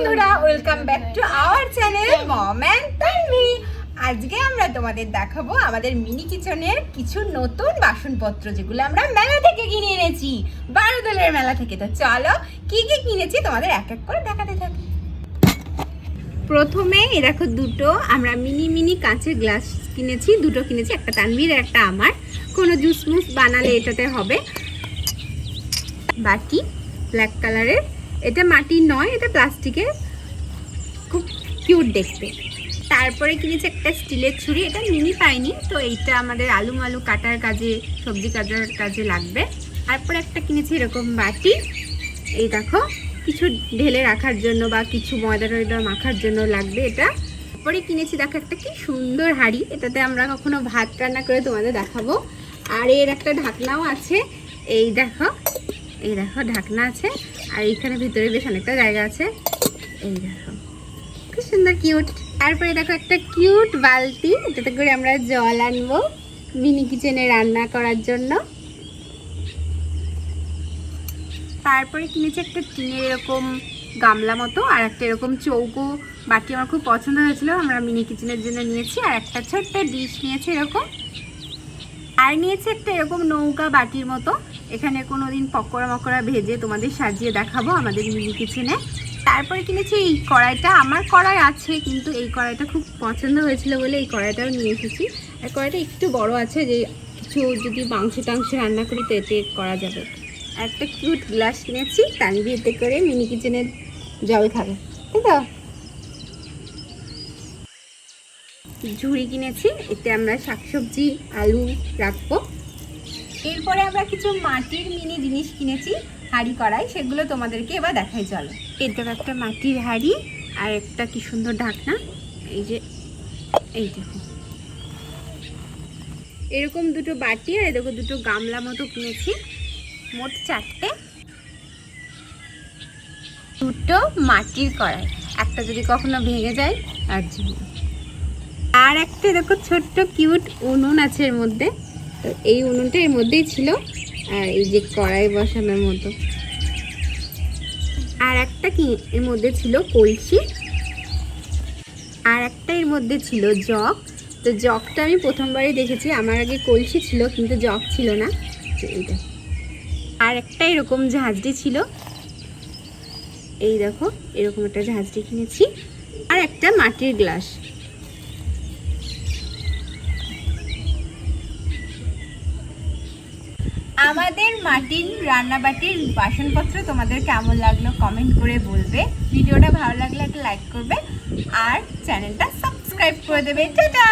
বন্ধুরা welcome back to our channel mom and Tanvi আজকে আমরা তোমাদের দেখাবো আমাদের মিনি কিচেনের কিছু নতুন বাসনপত্র, যেগুলো আমরা মেলা থেকে কিনে এনেছি বারো বারোদলের মেলা থেকে। তো চলো, কি কি কিনেছি তোমাদের এক এক করে দেখাতে থাকি। প্রথমে, এই দেখো দুটো, আমরা মিনি মিনি কাঁচের গ্লাস কিনেছি, দুটো কিনেছি, একটা তানভীর একটা আমার। কোনো জুস মুস বানালে এটাতে হবে। বাটি ব্ল্যাক কালারের এটা মাটির নয়, এটা প্লাস্টিকের। খুব কিউট দেখতে। তারপরে কিনেছি একটা স্টিলের ছুরি, এটা মিনি পাইনি, তো এইটা আমাদের আলু মালু কাটার কাজে, সবজি কাটার কাজে লাগবে। তারপরে একটা কিনেছি এরকম বাটি। এই দেখো, কিছু ঢেলে রাখার জন্য বা কিছু ময়দা টয়দা মাখার জন্য লাগবে এটা। তারপরে কিনেছি, দেখো একটা কি সুন্দর হাঁড়ি। এটাতে আমরা কখনো ভাত রান্না করে তোমাদের দেখাবো। আর এর একটা ঢাকনাও আছে। এই দেখো এই দেখো, ঢাকনা আছে। আর এইখানে ভিতরে বেশ অনেকটা জায়গা আছে। এই দেখো। খুব সুন্দর কিউট তারপরে দেখো একটা কিউট বালতি। এটাতে করে আমরা জল আনব মিনি কিচেনে রান্না করার জন্য। তারপরে কিনেছি একটা টিনের এরকম গামলা মতো আর একটা এরকম চৌকো। বাটি আমার খুব পছন্দ হয়েছিল, আমরা মিনি কিচেনের জন্য নিয়েছি। আর একটা ছোট্ট ডিশ নিয়েছি এরকম। আর নিয়েছি একটা এরকম নৌকা বাটির মতো। এখানে কোনো দিন পকোড়া মকোড়া ভেজে তোমাদের সাজিয়ে দেখাবো আমাদের মিনি কিচেনে। তারপরে কিনেছি এই কড়াইটা, আমার কড়াই আছে, কিন্তু এই কড়াইটা খুব পছন্দ হয়েছিল বলে এই কড়াইটাও নিয়ে এসেছি। আর কড়াইটা একটু বড় আছে, যে কিছু যদি মাংস টাংস রান্না করি তো এতে করা যাবে। একটা কিউট গ্লাস কিনেছি তানভি এতে করে মিনি কিচেনে জল খাবে। তাই তো? ঝুড়ি কিনেছি, এতে আমরা শাকসবজি, আলু রাখব। এরপরে আমরা কিছু মাটির মিনি জিনিস কিনেছি, হাঁড়ি কড়াই, সেগুলো তোমাদেরকে এবার দেখাই, চলো। এটা একটা মাটির হাঁড়ি আর একটা কি সুন্দর ঢাকনা। এই যে, এই দেখো। এরকম দুটো বাটি আর দেখো দুটো গামলা মতো কিনেছি। মোট চারটে। দুটো মাটির কড়াই। একটা যদি কখনো ভেঙে যায়, আর আর একটা দেখো ছোট্ট কিউট উনুন আছে এর মধ্যে। তো এই উনুনটা এর মধ্যেই ছিল, আর এই যে কড়াই বসানোর মতো। আর একটা কি এর মধ্যে ছিল কলসি, আর একটা এর মধ্যে ছিল জগ। তো জগটা আমি প্রথমবারই দেখেছি, আমার আগে কলসি ছিল, কিন্তু জগ ছিল না। এইটা। আর একটা এরকম ঝাঁঝরি ছিল। এই দেখো, এরকম একটা ঝাঁঝরি কিনেছি। আর একটা মাটির গ্লাস। আমাদের মাটির রান্নাবাটির বাসনপত্র তোমাদের কেমন লাগল কমেন্ট করে বলবে। ভিডিওটা ভালো লাগলে একটা লাইক করবে আর চ্যানেলটা সাবস্ক্রাইব করে দেবে। টাটা!